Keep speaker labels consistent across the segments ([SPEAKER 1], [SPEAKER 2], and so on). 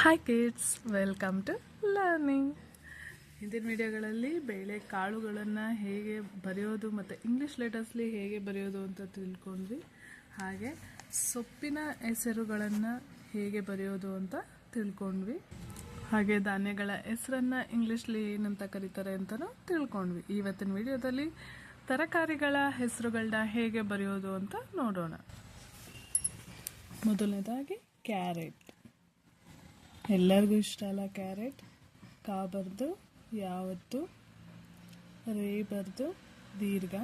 [SPEAKER 1] Hi kids welcome to learning ಹಿಂದಿನ ವಿಡಿಯೋಗಳಲ್ಲಿ ಬೇಳೆ ಕಾಳುಗಳನ್ನು ಹೇಗೆ ಬರೆಯೋದು ಮತ್ತು ಇಂಗ್ಲೀಷ್ ಲೆಟರ್ಸ್ಲಿ ಹೇಗೆ ಬರೆಯೋದು ಅಂತ ತಿಳ್ಕೊಂಡ್ವಿ. ಹಾಗೆ ಸೊಪ್ಪಿನ ಹೆಸರುಗಳನ್ನು ಹೇಗೆ ಬರೆಯೋದು ಅಂತ ತಿಳ್ಕೊಂಡ್ವಿ. ಹಾಗೆ ಧಾನ್ಯಗಳ ಹೆಸರನ್ನು ಇಂಗ್ಲೀಷ್ಲಿ ಏನಂತ ಕರೀತಾರೆ ಅಂತಲೂ ತಿಳ್ಕೊಂಡ್ವಿ. ಇವತ್ತಿನ ವಿಡಿಯೋದಲ್ಲಿ ತರಕಾರಿಗಳ ಹೆಸರುಗಳನ್ನ ಹೇಗೆ ಬರೆಯೋದು ಅಂತ ನೋಡೋಣ. ಮೊದಲನೇದಾಗಿ ಕ್ಯಾರೆಟ್. ಎಲ್ಲರಿಗೂ ಇಷ್ಟ ಅಲ್ಲ ಕ್ಯಾರೆಟ್ ಕಾ ಬರ್ದು ಯಾವತ್ತು ರೇ ಬರ್ದು ದೀರ್ಘ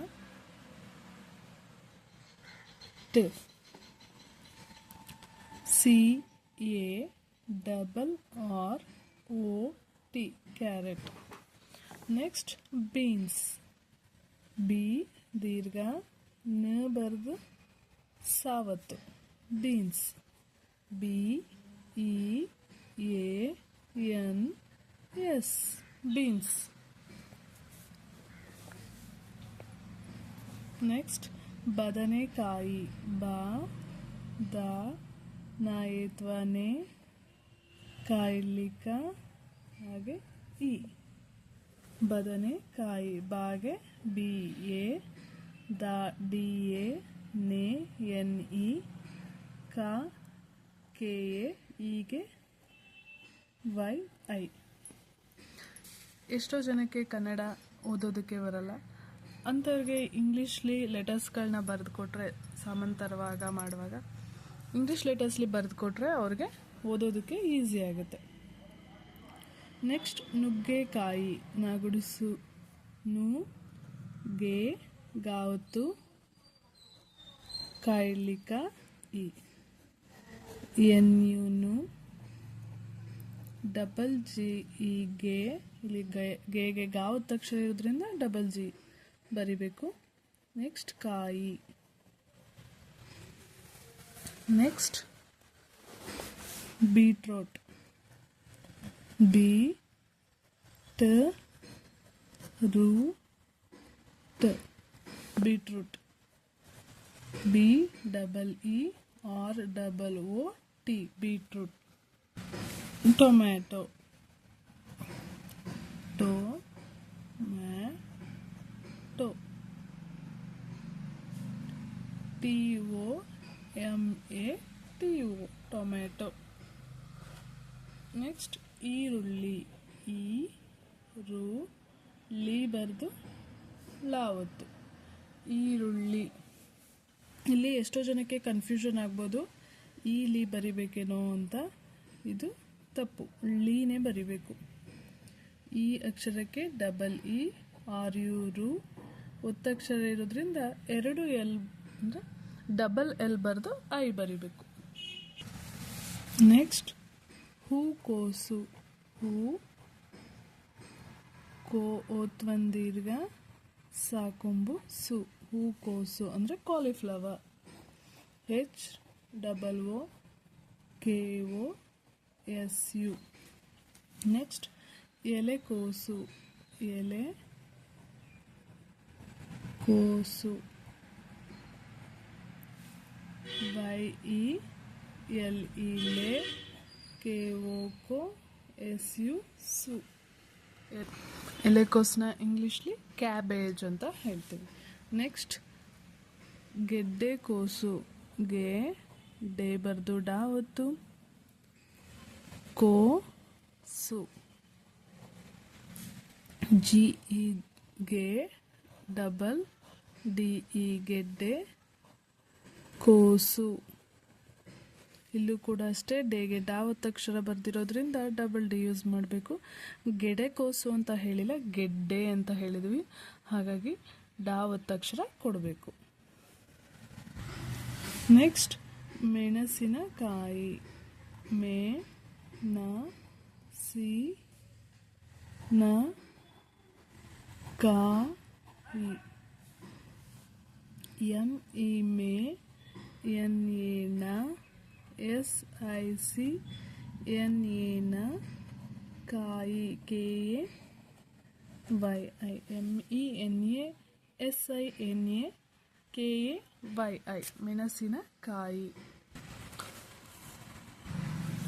[SPEAKER 1] ಟ C, A, double R, O, T, carrot. Next, beans. B, ದೀರ್ಘ, ನ ಬರ್ದು, ಸಾವತ್ತು. Beans. B, E A N S beans next ಬದನೆಕಾಯಿ ಬ ದ ನಾಯತ್ವನೆ ಕಾಯ್ಲಿಕ ಹಾಗೆ ಇ ಬದನೆಕಾಯಿ ಬಾಗೆ ಬಿ ಎ ದ ಡಿ ಎ ನೆ ಎನ್ ಇ ಕ ಕೆ ಎ ಇಗೆ ವೈ ಐ ಎಷ್ಟೋ ಜನಕ್ಕೆ ಕನ್ನಡ ಓದೋದಕ್ಕೆ ಬರಲ್ಲ. ಅಂಥವ್ರಿಗೆ ಇಂಗ್ಲೀಷ್ಲಿ ಲೆಟರ್ಸ್ಗಳನ್ನ ಬರೆದು ಕೊಟ್ಟರೆ ಸಾಮಂತರವಾಗ ಮಾಡುವಾಗ, ಇಂಗ್ಲೀಷ್ ಲೆಟರ್ಸ್ಲಿ ಬರೆದು ಕೊಟ್ಟರೆ ಅವ್ರಿಗೆ ಓದೋದಕ್ಕೆ ಈಸಿ ಆಗುತ್ತೆ. ನೆಕ್ಸ್ಟ್, ನುಗ್ಗೆಕಾಯಿ, ನಾಗುಡಿಸು ನು ಗೆ ಗಾವತ್ತು ಕಾಯ್ಲಿಕ ಇ ಎನ್ ಯುನು ಡಬಲ್ ಜಿ ಈ ಗೆ ಇಲ್ಲಿ ಗೆಗೆ ಗಾವ್ ಅಕ್ಷರ ಇರೋದ್ರಿಂದ ಡಬಲ್ ಜಿ ಬರಿಬೇಕು. ನೆಕ್ಸ್ಟ್ ಕಾಯಿ. ನೆಕ್ಸ್ಟ್ ಬೀಟ್ರೋಟ್ ಬಿ ಟ ರು ಟ beetroot B double E R double O T beetroot tomato. Tomato T O M A T O tomato. Next ಈರುಳ್ಳಿ. ಈ ರು ಲಿ ಬರೆದು ಲಾವತ್ತು. ಈರುಳ್ಳಿ. ಇಲ್ಲಿ ಎಷ್ಟೋ ಜನಕ್ಕೆ ಕನ್ಫ್ಯೂಷನ್ ಆಗ್ಬೋದು. ಈ ಲಿ ಬರಿಬೇಕೇನೋ ಅಂತ ಇದು ತಪ್ಪು. ಲೀನೇ ಬರಿಬೇಕು. ಈ ಅಕ್ಷರಕ್ಕೆ ಡಬಲ್ ಇ, ಆರ್ ಯು ರು. ಒತ್ತಕ್ಷರ ಇರೋದ್ರಿಂದ ಎರಡು ಎಲ್, ಅಂದರೆ ಡಬಲ್ ಎಲ್ ಬರೆದು ಐ ಬರಿಬೇಕು. ನೆಕ್ಸ್ಟ್ ಹೂಕೋಸು ಹೂ ಕೋ, ಓತ್ವಂದೀರ್ಘ, ಸಾಕೊಂಬು, ಸು. ಹೂಕೋಸು ಅಂದರೆ cauliflower H double O K O S U next ಎಲೆಕೋಸು ಎಲೆ ಕೋಸು. ವೈ ಇ ಎಲ್ ಇ ಲೆ ಕೆ ಓಕೋ ಕೋ ಎಸ್ ಯು ಸು ಎಲೆಕೋಸ್ನ ಇಂಗ್ಲೀಷ್ಲಿ ಕ್ಯಾಬೇಜ್ ಅಂತ ಹೇಳ್ತೀವಿ. ನೆಕ್ಸ್ಟ್, ಗೆಡ್ಡೆ ಕೋಸು. ಗೆ, ಡೇ ಬರೆದು ಡಾ ಒತ್ತು. ಕೋ ಸು ಜಿ ಇ ಗೆ ಡಬಲ್ ಡಿ ಇ ಗೆಡ್ಡೆ ಕೋಸು. ಇಲ್ಲೂ ಕೂಡ ಅಷ್ಟೇ, ಡೇಗೆ ಡಾ ಒತ್ತಕ್ಷರ ಬರ್ದಿರೋದ್ರಿಂದ ಡಬಲ್ ಡಿ ಯೂಸ್ ಮಾಡಬೇಕು. ಗೆಡೆ ಕೋಸು ಅಂತ ಹೇಳಿಲ್ಲ, ಗೆಡ್ಡೆ ಅಂತ ಹೇಳಿದ್ವಿ. ಹಾಗಾಗಿ ಡಾ ಒತ್ತಕ್ಷರ ಕೊಡಬೇಕು. ನೆಕ್ಸ್ಟ್, ಮೆಣಸಿನಕಾಯಿ. ಮೇ ನ ಸಿ ನ ಕಾ ಎಂ ಇ ಮೇ ಎನ್ ಎ ನ S I C N A ನ ಕಾಯಿ K A Y I M E N A S I N A K A Y I ಮೆಣಸಿನಕಾಯಿ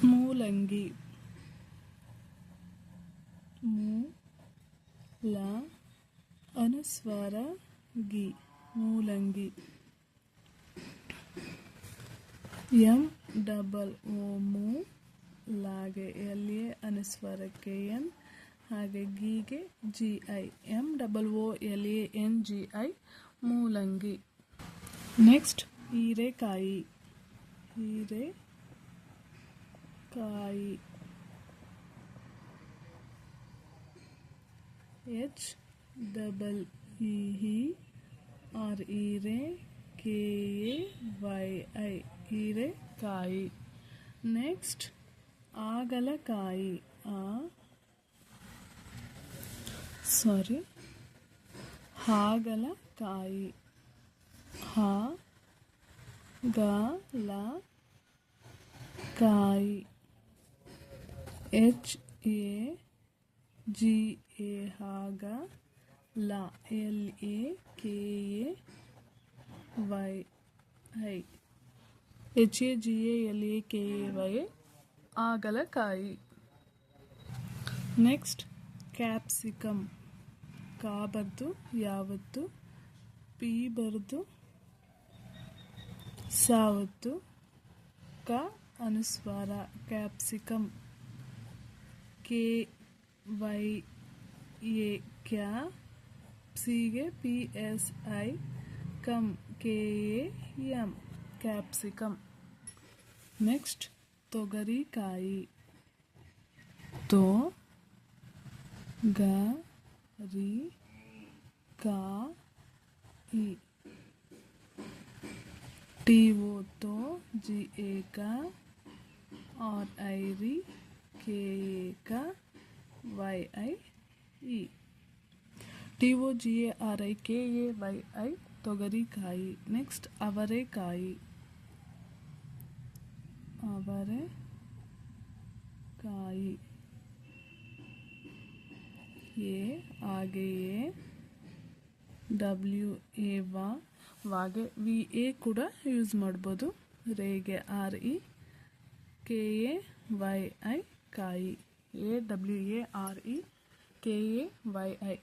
[SPEAKER 1] ಮೂಲಂಗಿ. ಮೂ ಲ ಅನುಸ್ವಾರ ಗಿ ಮೂಲಂಗಿ. ಎಂ ಡಬಲ್ ಓ ಮೂ ಲಾಗೆ ಎಲ್ ಎ ಅನುಸ್ವಾರಕ್ಕೆ ಎನ್, ಹಾಗೆ ಗೀಗೆ G I. M double O L A N, G I. ಮೂಲಂಗಿ. ನೆಕ್ಸ್ಟ್ ಹೀರೆಕಾಯಿ. ಹೀರೆ ಕಾಯಿ. ಎಚ್ ಡಬಲ್ ಇ ಆರ್ ಈರೆ ಕೆ ಎ ವೈ ಐ ಹೀರೆಕಾಯಿ ನೆಕ್ಸ್ಟ್ ಆಗಲಕಾಯಿ ಆ. ಸಾರಿ. ಹಾಗಲಕಾಯಿ ಹ. ಗ ಲ ಕಾಯಿ. ಎಚ್ ಎ ಜಿ ಎ ಹಾಗ ಲ L A K A Y I H A G A L A K A Y ಆಗಲಕಾಯಿ ನೆಕ್ಸ್ಟ್ ಕ್ಯಾಪ್ಸಿಕಮ್ ಕಾ ಬರ್ದು ಯಾವತ್ತು? ಪಿ ಬರೆದು ಸಾವತ್ತು? ಕ, ಅನುಸ್ವಾರ. ಕ್ಯಾಪ್ಸಿಕಮ್ के वाई ये क्या? सी ये पी एस आई कम के एम कैप्सिकम नेक्स्ट तोगरी काई तो गरी का ई टी वो तो जी ए का, और आई री के ए का Y I E T O G A R I K A Y I ತೊಗರಿಕಾಯಿ next ಅವರೆಕಾಯಿ ಅವರೆ ಕಾಯಿ ಎ ಆಗೆ ಎ ಡಬ್ಲ್ಯೂ ಎ ವಾ ವಾಗೆ ವಿ ಎ ಕೂಡ ಯೂಸ್ ಮಾಡ್ಬೋದು ರೇಗೆ R E K A Y I ಕಾಯಿ A W A R E K A Y I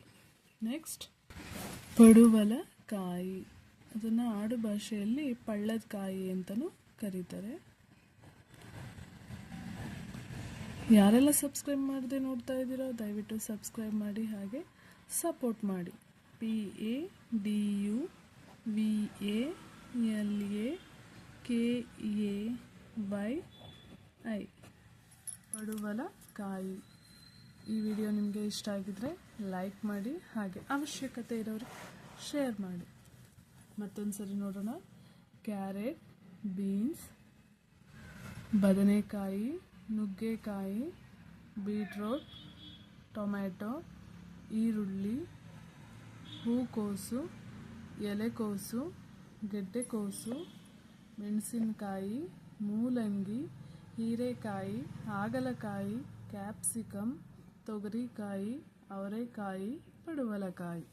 [SPEAKER 1] next ಪಡುವಲಕಾಯಿ. ಅದನ್ನು ಆಡು ಭಾಷೆಯಲ್ಲಿ ಪಳ್ಳದ ಕಾಯಿ ಅಂತಲೂ ಕರೀತಾರೆ. ಯಾರೆಲ್ಲ ಸಬ್ಸ್ಕ್ರೈಬ್ ಮಾಡದೆ ನೋಡ್ತಾ ಇದ್ದೀರೋ, ದಯವಿಟ್ಟು ಸಬ್ಸ್ಕ್ರೈಬ್ ಮಾಡಿ ಹಾಗೆ ಸಪೋರ್ಟ್ ಮಾಡಿ. P A D U V A L A K A Y I ಪಡುವಲಕಾಯಿ ಈ ವಿಡಿಯೋ ನಿಮಗೆ ಇಷ್ಟ ಆಗಿದ್ರೆ ಲೈಕ್ ಮಾಡಿ ಹಾಗೆ ಅವಶ್ಯಕತೆ ಇರೋರು ಶೇರ್ ಮಾಡಿ. ಮತ್ತೊಂದು ಸರಿ ನೋಡೋಣ. ಕ್ಯಾರೆಟ್ ಬೀನ್ಸ್ ಬದನೆಕಾಯಿ, ನುಗ್ಗೆಕಾಯಿ ಬೀಟ್ರೋಟ್ ಟೊಮ್ಯಾಟೊ ಈರುಳ್ಳಿ, ಹೂಕೋಸು, ಎಲೆಕೋಸು, ಗೆಡ್ಡೆಕೋಸು, ಮೆಣಸಿನಕಾಯಿ, ಮೂಲಂಗಿ ಹೀರೆಕಾಯಿ ಹಾಗಲಕಾಯಿ ಕ್ಯಾಪ್ಸಿಕಂ ತೊಗರಿಕಾಯಿ ಅವರೆಕಾಯಿ ಪಡುವಲಕಾಯಿ.